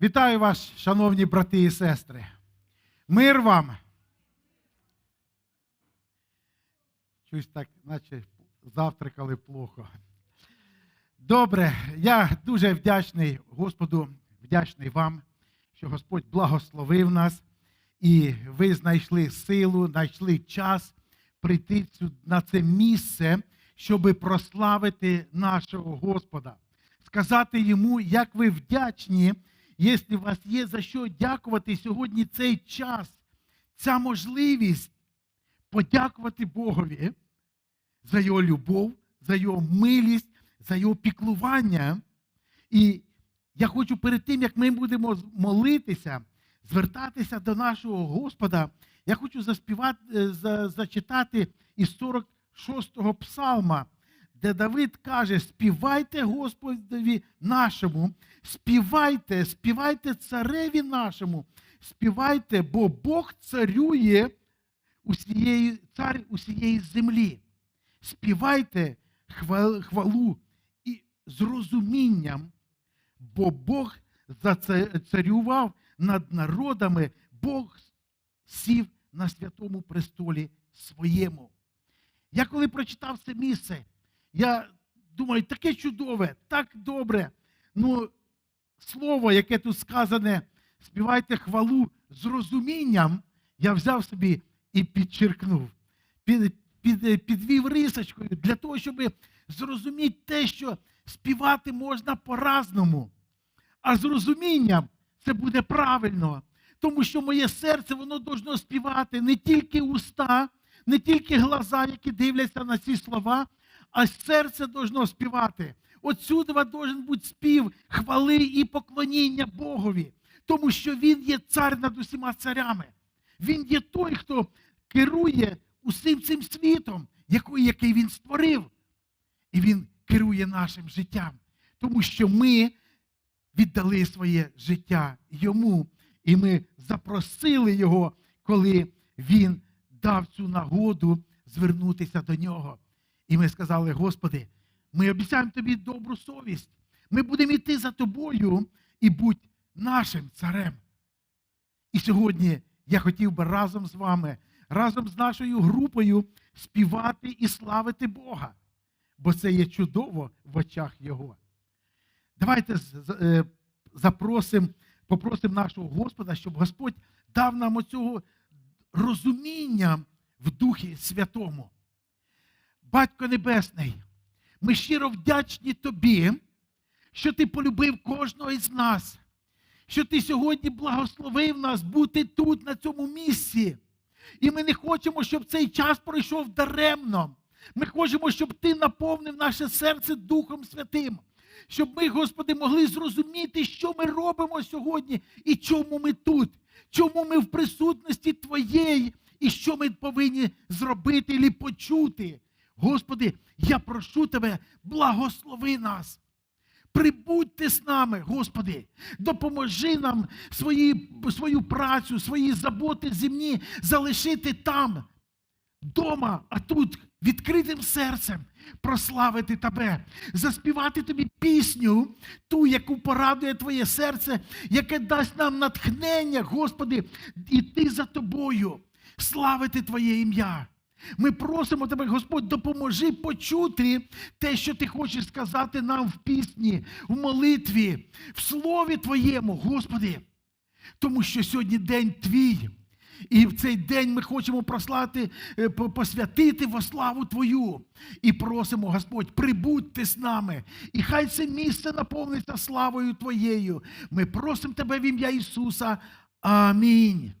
Вітаю вас, шановні брати і сестри. Мир вам. Щось так, наче завтракали плохо. Добре, я дуже вдячний Господу, вдячний вам, що Господь благословив нас, і ви знайшли силу, знайшли час прийти на це місце, щоб прославити нашого Господа, сказати йому, як ви вдячні, якщо у вас є за що дякувати сьогодні цей час, ця можливість подякувати Богові за його любов, за його милість, за його піклування. І я хочу перед тим, як ми будемо молитися, звертатися до нашого Господа, я хочу заспівати, е, за- зачитати із 46-го псалма, де Давид каже: співайте Господові нашому, співайте, співайте цареві нашому, співайте, бо Бог царює усієї, цар усієї землі. Співайте хвалу і з розумінням, бо Бог зацарював над народами, Бог сів на святому престолі своєму. Я коли прочитав це місце, я думаю, таке чудове, так добре. Ну, слово, яке тут сказане, співайте хвалу з розумінням, я взяв собі і підчеркнув, під, під, підвів рисочкою для того, щоб зрозуміти те, що співати можна по-разному. А з розумінням це буде правильно. Тому що моє серце воно должно співати не тільки уста, не тільки глаза, які дивляться на ці слова, а серце должно співати. Отсюди должен бути спів хвали і поклоніння Богові, тому що Він є цар над усіма царями. Він є той, хто керує усім цим світом, який він створив. І він керує нашим життям, тому що ми віддали своє життя йому, і ми запросили його, коли він дав цю нагоду звернутися до нього. І ми сказали: Господи, ми обіцяємо тобі добру совість. Ми будемо йти за тобою і будь нашим царем. І сьогодні я хотів би разом з вами, разом з нашою групою співати і славити Бога, бо це є чудово в очах Його. Давайте е, запросимо, попросимо нашого Господа, щоб Господь дав нам оцього розуміння в Духі Святому. Батько Небесний, ми щиро вдячні Тобі, що Ти полюбив кожного із нас, що Ти сьогодні благословив нас бути тут, на цьому місці. І ми не хочемо, щоб цей час пройшов даремно. Ми хочемо, щоб Ти наповнив наше серце Духом Святим. Щоб ми, Господи, могли зрозуміти, що ми робимо сьогодні і чому ми тут, чому ми в присутності Твоєї, і що ми повинні зробити і почути. Господи, я прошу Тебе, благослови нас. Прибудьте з нами, Господи, допоможи нам свої, свою працю, свої заботи земні залишити там, дома, а тут відкритим серцем прославити Тебе, заспівати тобі пісню, ту, яку порадує Твоє серце, яке дасть нам натхнення, Господи, іти за Тобою, славити Твоє ім'я. Ми просимо Тебе, Господь, допоможи почути те, що Ти хочеш сказати нам в пісні, в молитві, в слові Твоєму, Господи. Тому що сьогодні день Твій. І в цей день ми хочемо прослати, е, посвятити во славу Твою. І просимо, Господь, прибудьте з нами. І хай це місце наповниться славою Твоєю. Ми просимо Тебе в ім'я Ісуса. Амінь.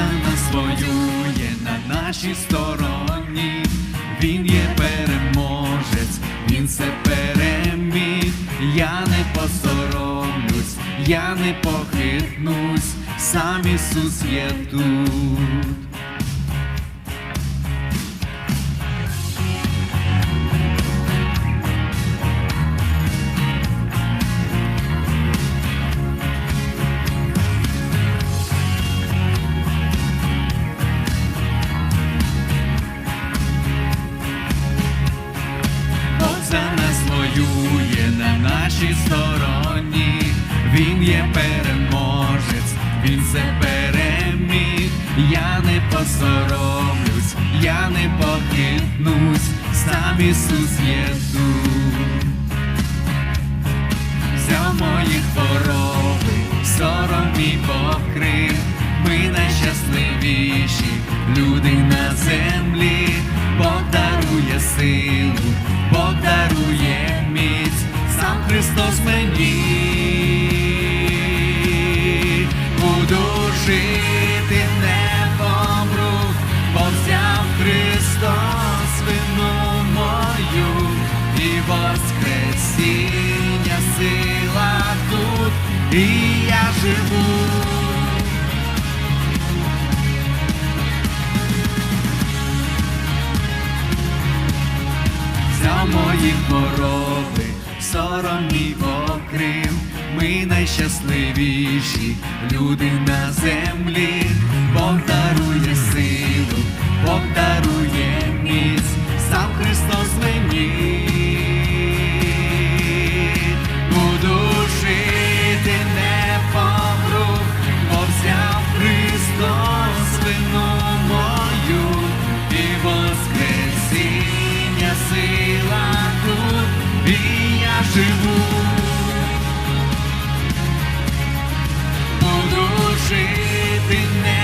За нас воює на нашій стороні, Він є переможець, Він все переміг, я не посоромлюсь, я не похитнусь, сам Ісус є тут. нашій стороні, він є переможець, він все переміг, я не посоромлюсь, я не покинусь, сам Ісус є тут. Взяв мої хвороби, сором покрив, ми найщасливіші люди на землі, Бог дарує силу, Бог дарує. Христос мені, буду жити, не помру, бо взяв Христос вину мою. І воскресіння сила тут. І найщасливіші люди на землі. жити не.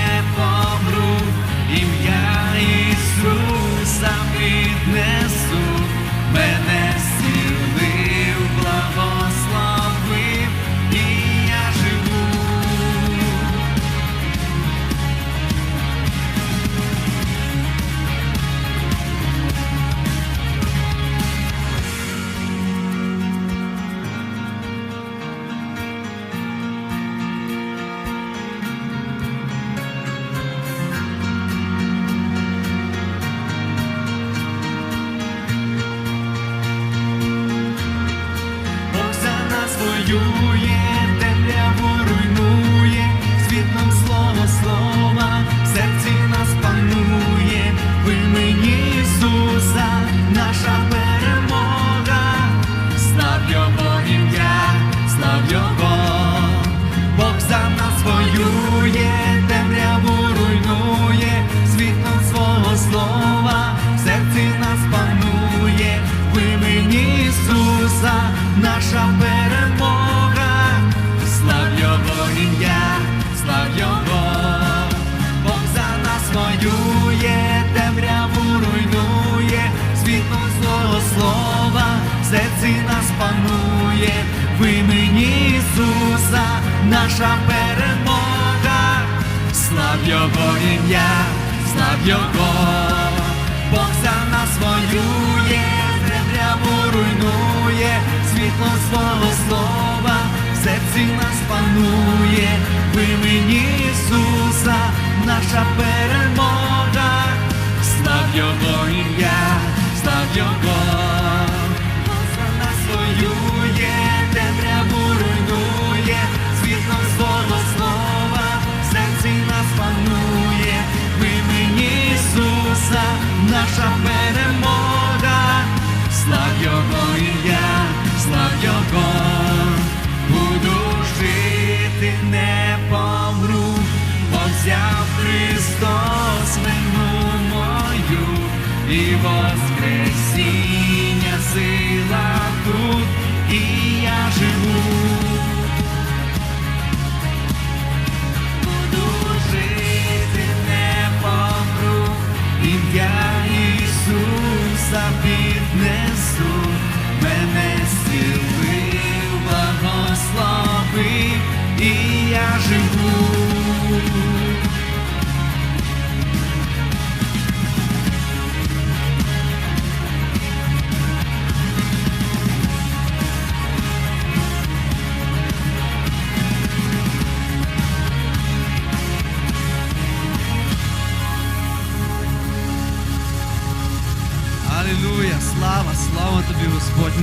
name.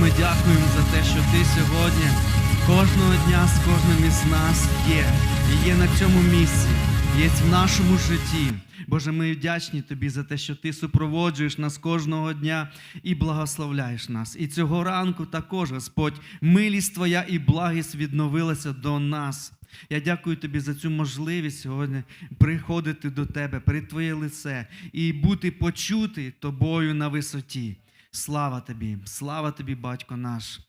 ми дякуємо за те, що ти сьогодні кожного дня з кожним із нас є. І є на цьому місці, є в нашому житті. Боже, ми вдячні Тобі за те, що Ти супроводжуєш нас кожного дня і благословляєш нас. І цього ранку також, Господь, милість Твоя і благість відновилася до нас. Я дякую тобі за цю можливість сьогодні приходити до тебе при твоє лице і бути почути тобою на висоті. Слава тобі, слава тобі, батько наш,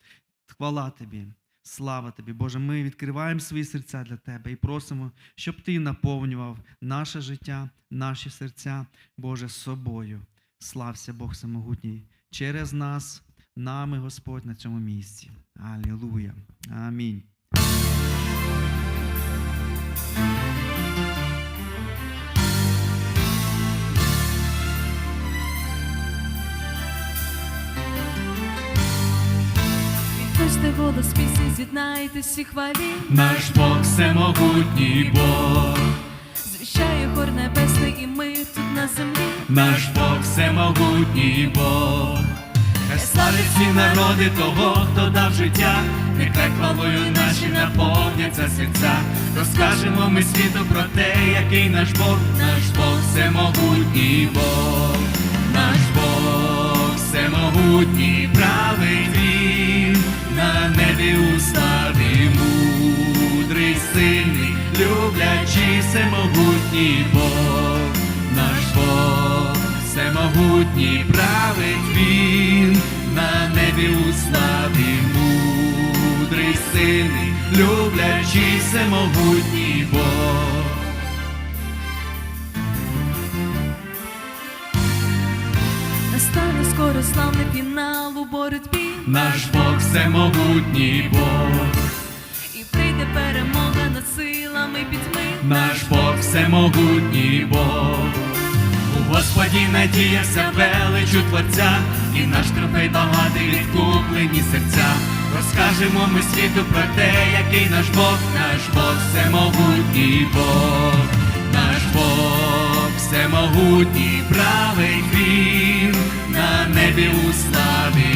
хвала тобі, слава тобі. Боже, ми відкриваємо свої серця для тебе і просимо, щоб ти наповнював наше життя, наші серця, Боже, собою. Слався Бог Всемогутній через нас, нами, Господь, на цьому місці. Алілуя. Амінь. Голос пісні, з'єднайтесь і хвалі, Наш Бог всемогутній Бог, звіщає хор небесний, і ми тут на землі. наш Бог всемогутній Бог. Хай славить всі народи того, хто дав життя, нехай хвалою наші наповняться серця. Розкажемо ми світу про те, який наш Бог, наш Бог всемогутній Бог, наш Бог всемогутній, правий небі у славі мудрий, сильний, люблячий всемогутній Бог, наш Бог всемогутній, править він, на небі у славі мудрий, сильний, люблячий всемогутній Бог. Настане скоро славний фінал у боротьбі, Наш Бог всемогутній Бог, і прийде перемога над силами пітьми. наш Бог всемогутній Бог. У Господі надіявся величу Творця, і наш трофей багатий відкуплені серця. Розкажемо ми світу про те, який наш Бог, наш Бог всемогутній Бог, наш Бог всемогутній, правий він, на небі у славі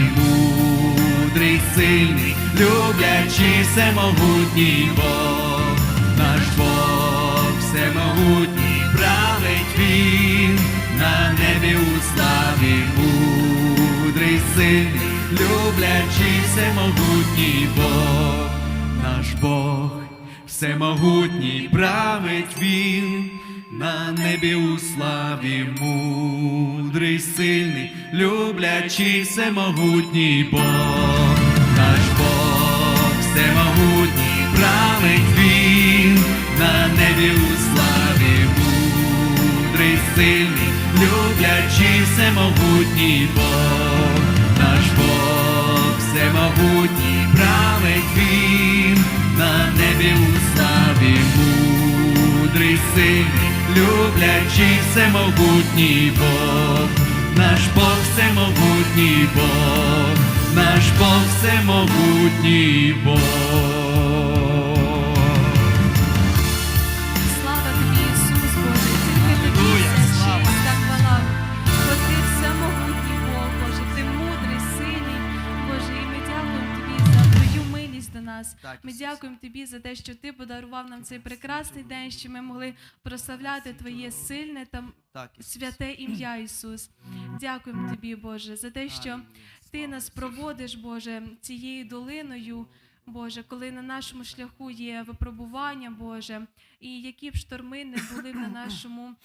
мудрий, сильний, люблячий всемогутній Бог, наш Бог всемогутній, править він, на небі у славі мудрий, сильний, люблячий всемогутній Бог, наш Бог всемогутній, править він, на небі у славі мудрий, сильний, люблячий всемогутній Бог, наш Бог всемогутній, править він, на небі у славі мудрий, сильний, люблячий всемогутній Бог, наш Бог всемогутній, править він, на небі у славі мудрий, сильний, люблячий всемогутній Бог, наш Бог всемогутній Бог, наш Бог всемогутній Бог. Ми дякуємо тобі за те, що ти подарував нам цей прекрасний день, що ми могли прославляти Твоє сильне та святе ім'я Ісус. Дякуємо тобі, Боже, за те, що ти нас проводиш, Боже, цією долиною. Боже, коли на нашому шляху є випробування, Боже, і які б шторми не були на нашому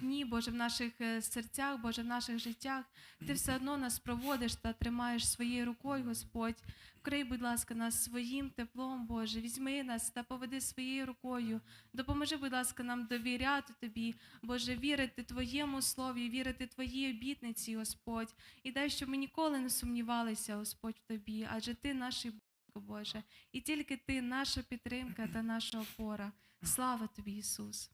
дні, Боже, в наших е, серцях, Боже, в наших життях, ти все одно нас проводиш та тримаєш своєю рукою, Господь. Вкрий, будь ласка, нас своїм теплом, Боже, візьми нас та поведи своєю рукою. Допоможи, будь ласка, нам довіряти Тобі, Боже, вірити Твоєму слові, вірити Твоїй обітниці, Господь. І дай, щоб ми ніколи не сумнівалися, Господь, в Тобі, адже Ти наш Бог, Боже, і тільки Ти наша підтримка та наша опора. Слава Тобі, Ісус!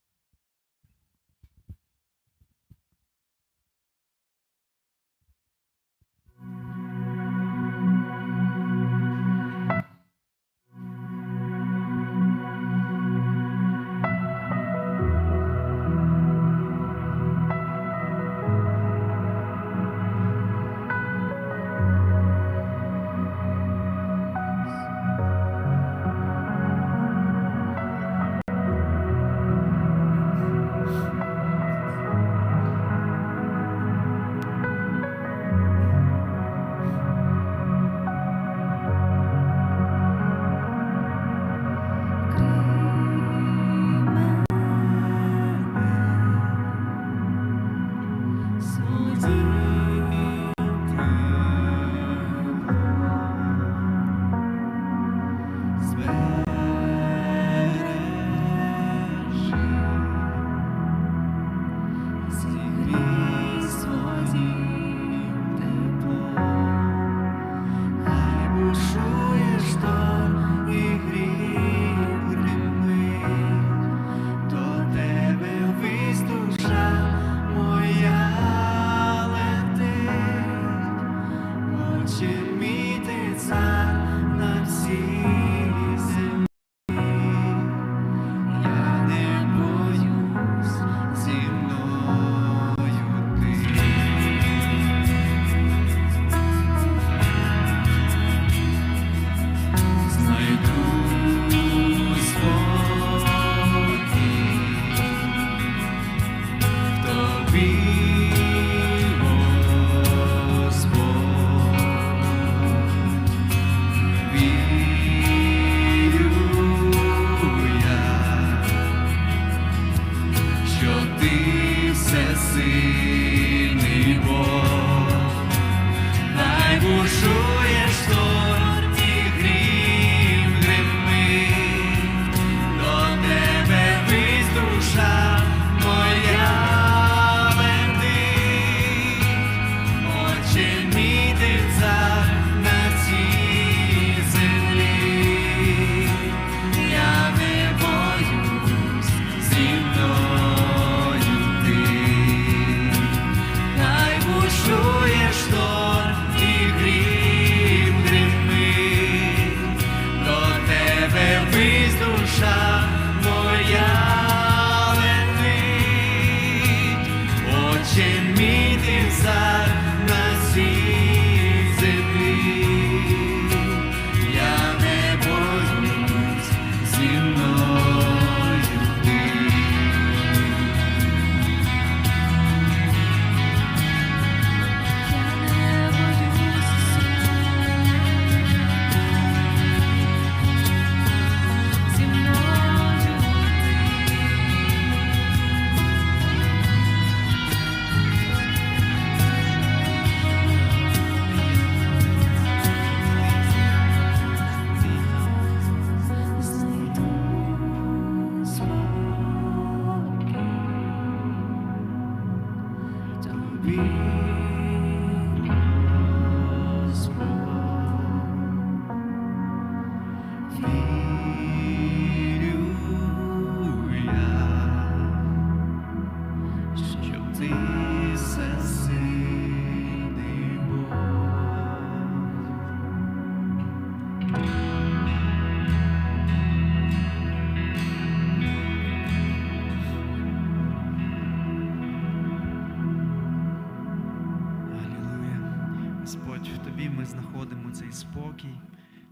Тобі ми знаходимо цей спокій,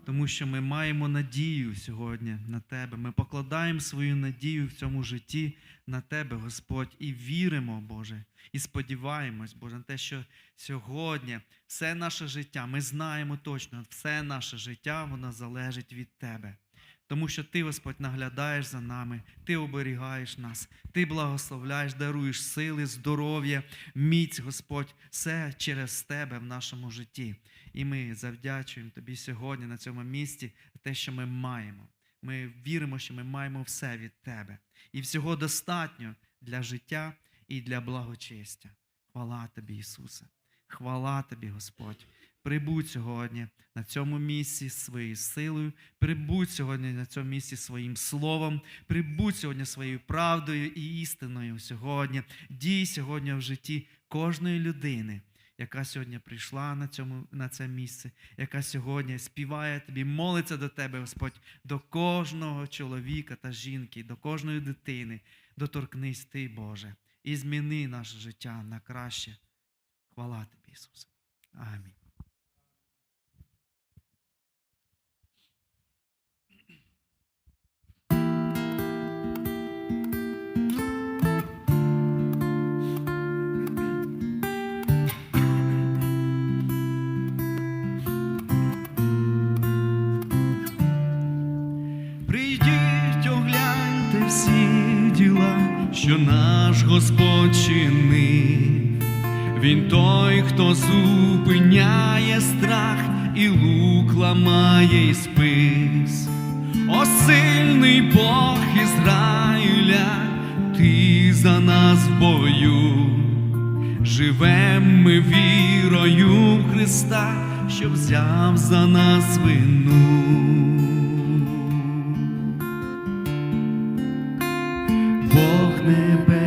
тому що ми маємо надію сьогодні на тебе. Ми покладаємо свою надію в цьому житті на тебе, Господь, і віримо, Боже, і сподіваємось, Боже, на те, що сьогодні все наше життя, ми знаємо точно, все наше життя, воно залежить від тебе. Тому що ти, Господь, наглядаєш за нами, ти оберігаєш нас, ти благословляєш, даруєш сили, здоров'я, міць, Господь, все через тебе в нашому житті. І ми завдячуємо тобі сьогодні на цьому місці те, що ми маємо. Ми віримо, що ми маємо все від тебе. І всього достатньо для життя і для благочестя. Хвала тобі, Ісусе. Хвала тобі, Господь. Прибудь сьогодні на цьому місці своєю силою, прибудь сьогодні на цьому місці своїм словом, прибудь сьогодні своєю правдою і істиною сьогодні. Дій сьогодні в житті кожної людини, яка сьогодні прийшла на, цьому, на це місце, яка сьогодні співає тобі, молиться до тебе, Господь, до кожного чоловіка та жінки, до кожної дитини. Доторкнись ти, Боже, і зміни наше життя на краще. Хвала тобі, Ісусе. Амінь. Що наш Господь чинив. Він той, хто зупиняє страх і лук ламає і спис. О сильний Бог Ізраїля, ти за нас бою. Живем ми вірою Христа, що взяв за нас вину.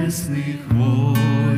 небесних воїнств